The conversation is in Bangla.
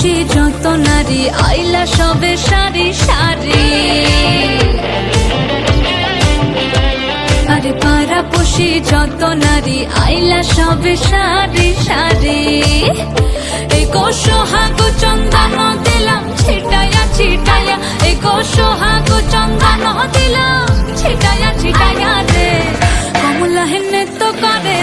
খুশি যত নারী, আইলা সবে সারি সারি আরে পারা পুষি যত নারী, আইলা সবে সারি সারি এ সোহাগো চন্দন দিলাম ছিটায়া ছিটায়া। এ সোহাগো চন্দন দিলাম ছিটায়া ছিটায়া রে। কমলা হেনে তো করে